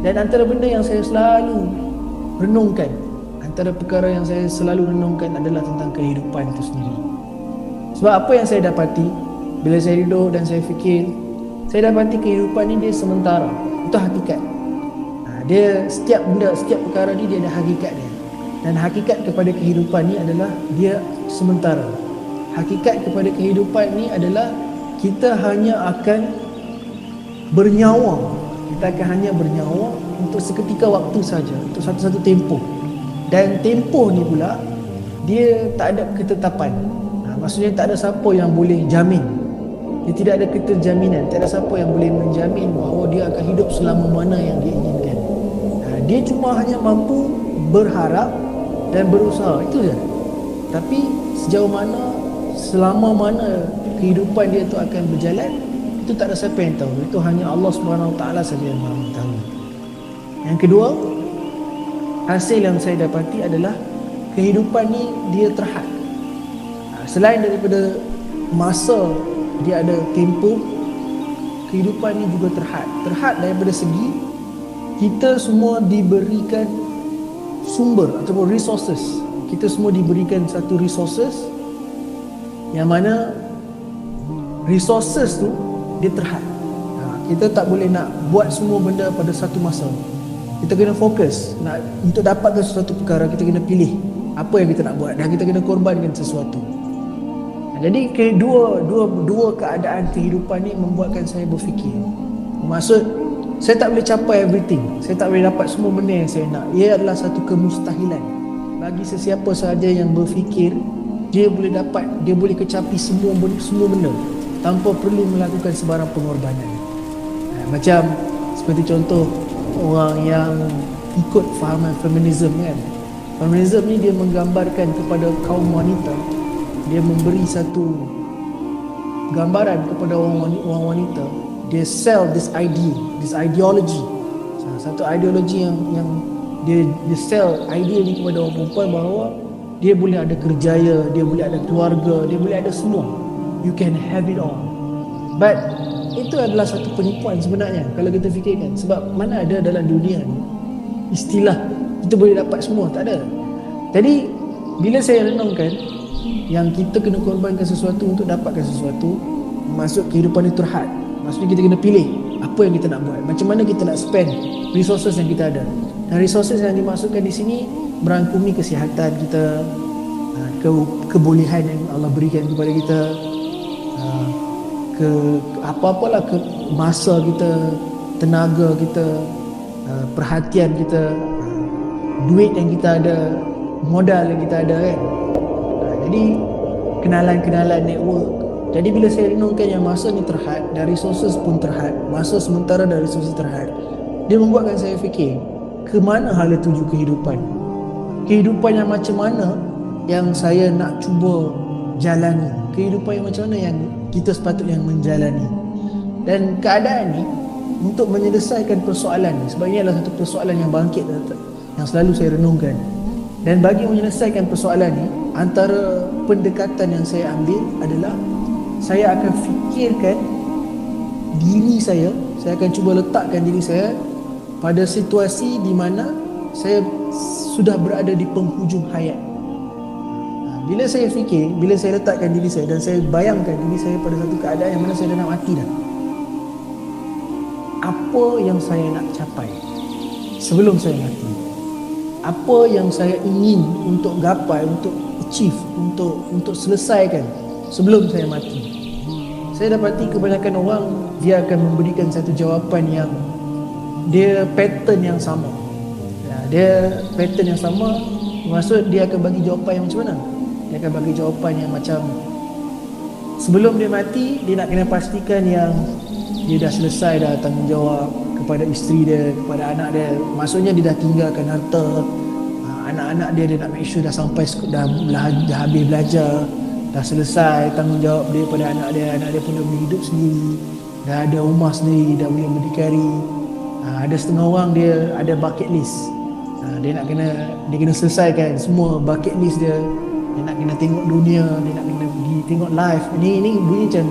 Dan antara benda yang saya selalu renungkan Antara perkara yang saya selalu renungkan adalah tentang kehidupan itu sendiri. Sebab apa yang saya dapati Bila saya duduk dan saya fikir Saya dapati kehidupan ini dia sementara Itu hakikat. Ha, Dia setiap benda, setiap perkara ni dia ada hakikat dia. Dan hakikat kepada kehidupan ni adalah Dia sementara. Hakikat kepada kehidupan ni adalah Kita hanya akan Bernyawa kita akan hanya bernyawa untuk seketika waktu saja untuk satu-satu tempoh. Dan tempoh ni pula dia tak ada ketetapan. Ha, maksudnya tak ada siapa yang boleh jamin. Dia tidak ada keterjaminan tak ada siapa yang boleh menjamin bahawa dia akan hidup selama mana yang dia inginkan. Ha, dia cuma hanya mampu berharap dan berusaha itu je. Tapi sejauh mana selama mana kehidupan dia tu akan berjalan itu tak ada siapa yang tahu. Itu hanya Allah Subhanahu taala saja yang mahu tahu. Yang kedua hasil yang saya dapati adalah kehidupan ni dia terhad. Ha, selain daripada masa dia ada tempoh kehidupan ni juga terhad. Terhad daripada segi kita semua diberikan sumber ataupun resources. Kita semua diberikan satu resources yang mana resources tu dia terhad. Ha, kita tak boleh nak buat semua benda pada satu masa. Kita kena fokus nak untuk dapatkan sesuatu perkara kita kena pilih apa yang kita nak buat dan kita kena korbankan sesuatu. Ha, jadi kedua dua dua keadaan kehidupan ni membuatkan saya berfikir. Maksud saya tak boleh capai everything. Saya tak boleh dapat semua benda yang saya nak. Ia adalah satu kemustahilan. Bagi sesiapa sahaja yang berfikir dia boleh dapat dia boleh kecapi semua semua benda tanpa perlu melakukan sebarang pengorbanan. Ha, macam seperti contoh orang yang ikut fahaman feminism kan. Feminism ni dia menggambarkan kepada kaum wanita dia memberi satu gambaran kepada orang wanita dia sell this idea this ideology satu ideologi yang yang dia dia sell idea ni kepada orang perempuan bahawa dia boleh ada kerjaya dia boleh ada keluarga dia boleh ada semua you can have it all. But itu adalah satu penipuan sebenarnya kalau kita fikirkan. Sebab mana ada dalam dunia ni istilah kita boleh dapat semua tak ada. Jadi bila saya renungkan yang kita kena korbankan sesuatu untuk dapatkan sesuatu masuk kehidupan itu terhad. Maksudnya kita kena pilih apa yang kita nak buat. Macam mana kita nak spend resources yang kita ada. Dan resources yang dimasukkan di sini merangkumi kesihatan kita ke kebolehan yang Allah berikan kepada kita ke apa-apalah ke masa kita tenaga kita uh, perhatian kita uh, duit yang kita ada modal yang kita ada kan? Uh, jadi kenalan-kenalan network. Jadi bila saya renungkan yang masa ni terhad dan resources pun terhad masa sementara dari resources terhad dia membuatkan saya fikir ke mana hala tuju kehidupan? Kehidupan yang macam mana yang saya nak cuba jalani? Kehidupan yang macam mana yang kita sepatutnya menjalani. Dan keadaan ni untuk menyelesaikan persoalan ni sebab ini adalah satu persoalan yang bangkit yang selalu saya renungkan. Dan bagi menyelesaikan persoalan ni antara pendekatan yang saya ambil adalah saya akan fikirkan diri saya saya akan cuba letakkan diri saya pada situasi di mana saya sudah berada di penghujung hayat bila saya fikir, bila saya letakkan diri saya dan saya bayangkan diri saya pada satu keadaan yang mana saya dah nak mati dah. Apa yang saya nak capai sebelum saya mati? Apa yang saya ingin untuk gapai, untuk achieve, untuk untuk selesaikan sebelum saya mati? Saya dapati kebanyakan orang dia akan memberikan satu jawapan yang dia pattern yang sama. Ya, dia pattern yang sama maksud dia akan bagi jawapan yang macam mana? Dia akan bagi jawapan yang macam sebelum dia mati dia nak kena pastikan yang dia dah selesai dah tanggungjawab kepada isteri dia kepada anak dia. Maksudnya dia dah tinggalkan harta. Ah, anak-anak dia dia nak make sure dah sampai dah, dah, dah habis belajar dah selesai tanggungjawab dia pada anak dia. Anak dia pun dah boleh hidup sendiri. Dah ada rumah sendiri dah boleh berdikari. Ah, ada setengah orang dia ada bucket list. Ah, dia nak kena dia kena selesaikan semua bucket list dia dia nak kena tengok dunia dia nak kena pergi tengok live ini ini bunyi macam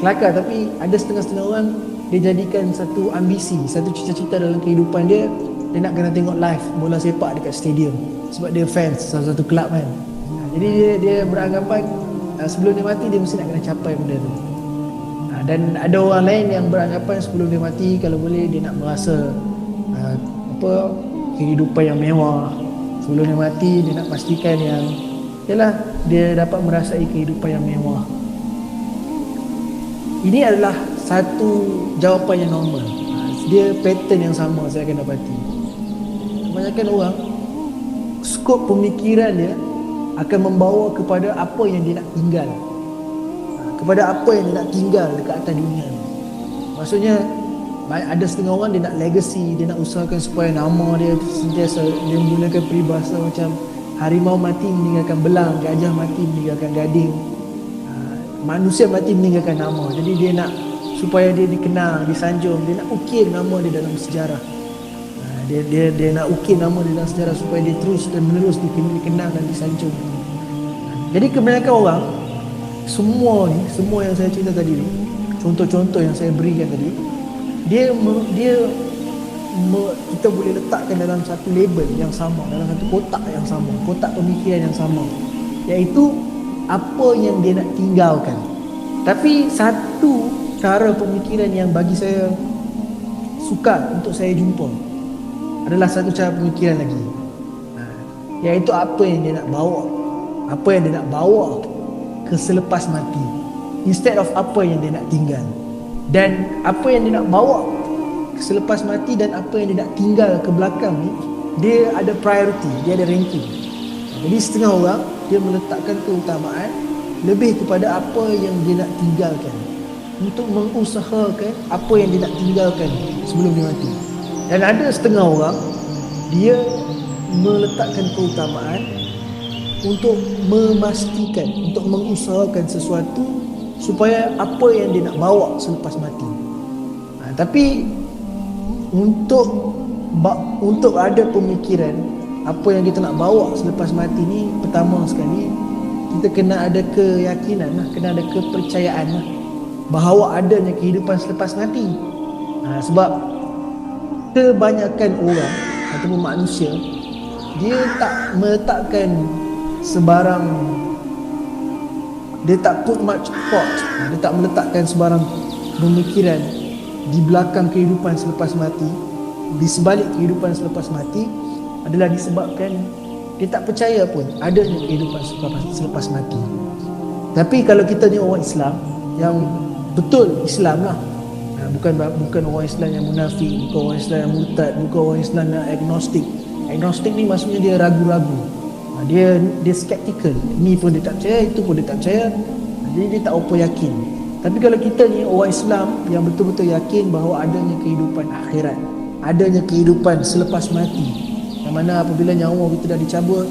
kelakar tapi ada setengah-setengah orang dia jadikan satu ambisi satu cita-cita dalam kehidupan dia dia nak kena tengok live bola sepak dekat stadium. Sebab dia fans salah satu kelab kan. Jadi dia dia beranggapan uh, sebelum dia mati dia mesti nak kena capai benda tu. Uh, dan ada orang lain yang beranggapan sebelum dia mati kalau boleh dia nak merasa uh, apa kehidupan yang mewah. Sebelum dia mati dia nak pastikan yang yalah dia dapat merasai kehidupan yang mewah. Ini adalah satu jawapan yang normal. Dia pattern yang sama saya akan dapati. Kebanyakan orang skop pemikiran dia akan membawa kepada apa yang dia nak tinggal. Ha, kepada apa yang dia nak tinggal dekat atas dunia ni. Maksudnya ada setengah orang dia nak legacy dia nak usahakan supaya nama dia sentiasa dia menggunakan peribahasa macam harimau mati meninggalkan belang gajah mati meninggalkan gading. Ha, manusia mati meninggalkan nama. Jadi dia nak supaya dia dikenal disanjung dia nak ukir nama dia dalam sejarah. Dia dia dia nak ukir nama dia dalam sejarah supaya dia terus dan menerus dikenal dan disanjung. Jadi kebanyakan orang semua ni, semua yang saya cerita tadi ni, contoh-contoh yang saya berikan tadi, dia dia kita boleh letakkan dalam satu label yang sama, dalam satu kotak yang sama, kotak pemikiran yang sama. Iaitu apa yang dia nak tinggalkan. Tapi satu cara pemikiran yang bagi saya suka untuk saya jumpa adalah satu cara pemikiran lagi ha, iaitu apa yang dia nak bawa apa yang dia nak bawa ke selepas mati instead of apa yang dia nak tinggal dan apa yang dia nak bawa selepas mati dan apa yang dia nak tinggal ke belakang ni dia ada priority dia ada ranking. Jadi setengah orang dia meletakkan keutamaan lebih kepada apa yang dia nak tinggalkan. Untuk mengusahakan apa yang dia nak tinggalkan sebelum dia mati. Dan ada setengah orang dia meletakkan keutamaan untuk memastikan, untuk mengusahakan sesuatu supaya apa yang dia nak bawa selepas mati. Ha, tapi untuk untuk ada pemikiran apa yang kita nak bawa selepas mati ni pertama sekali kita kena ada keyakinan lah, kena ada kepercayaan lah, bahawa adanya kehidupan selepas mati. Ha, sebab kebanyakan orang ataupun manusia dia tak meletakkan sebarang dia tak put much thought dia tak meletakkan sebarang pemikiran di belakang kehidupan selepas mati di sebalik kehidupan selepas mati adalah disebabkan dia tak percaya pun adanya kehidupan selepas, selepas mati tapi kalau kita ni orang Islam yang betul Islam lah bukan bukan orang Islam yang munafik, bukan orang Islam yang murtad, bukan orang Islam yang agnostik. Agnostik ni maksudnya dia ragu-ragu. Ha, dia dia skeptical. Ini pun dia tak percaya, itu pun dia tak percaya. Ha, jadi dia tak apa yakin. Tapi kalau kita ni orang Islam yang betul-betul yakin bahawa adanya kehidupan akhirat, adanya kehidupan selepas mati. Yang mana apabila nyawa kita dah dicabut,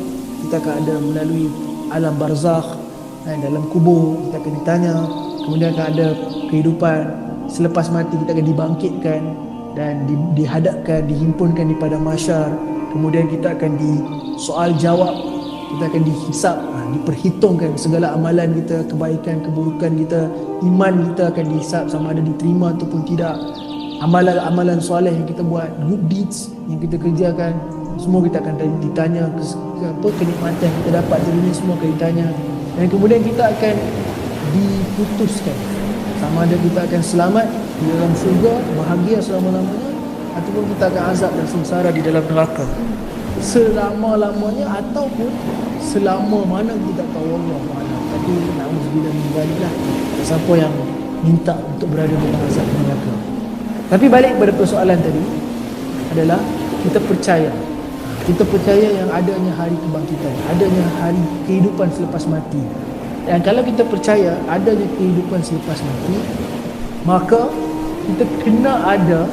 kita akan ada melalui alam barzakh, eh, dalam kubur kita akan ditanya, kemudian akan ada kehidupan selepas mati kita akan dibangkitkan dan di, dihadapkan dihimpunkan di padang mahsyar kemudian kita akan di soal jawab kita akan dihisap. Ha, diperhitungkan segala amalan kita kebaikan keburukan kita. Iman kita akan dihisap sama ada diterima ataupun tidak. Amalan-amalan soleh yang kita buat good deeds yang kita kerjakan semua kita akan ditanya apa kenikmatan yang kita dapat dari ini semua akan ditanya. Dan kemudian kita akan diputuskan. Sama ada kita akan selamat di dalam surga bahagia selama-lamanya ataupun kita akan azab dan sengsara di dalam neraka selama-lamanya ataupun selama mana kita tahu Allah mana tapi na'udzubillah min zaliklah siapa yang minta untuk berada dalam azab neraka? Tapi balik kepada persoalan tadi adalah kita percaya. Kita percaya yang adanya hari kebangkitan adanya hari kehidupan selepas mati. Dan kalau kita percaya adanya kehidupan selepas mati, maka kita kena ada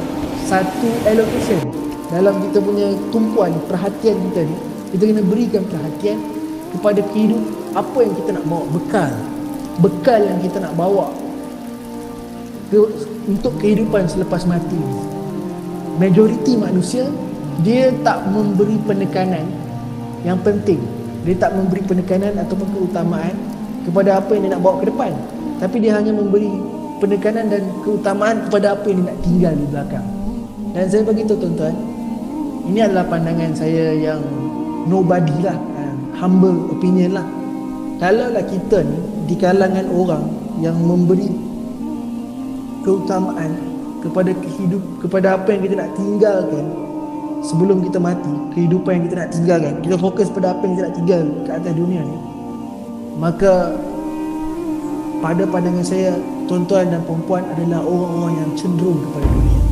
satu allocation dalam kita punya tumpuan perhatian kita ni. Kita kena berikan perhatian kepada kehidupan apa yang kita nak bawa bekal. Bekal yang kita nak bawa ke, untuk kehidupan selepas mati. Majoriti manusia dia tak memberi penekanan yang penting. Dia tak memberi penekanan ataupun keutamaan kepada apa yang dia nak bawa ke depan tapi dia hanya memberi penekanan dan keutamaan kepada apa yang dia nak tinggal di belakang dan saya beritahu tuan-tuan ini adalah pandangan saya yang nobody lah humble opinion lah. Kalau lah kita ni di kalangan orang yang memberi keutamaan kepada kehidup kepada apa yang kita nak tinggalkan sebelum kita mati kehidupan yang kita nak tinggalkan kita fokus pada apa yang kita nak tinggal ke atas dunia ni maka pada pandangan saya tuan-tuan dan perempuan adalah orang-orang yang cenderung kepada dunia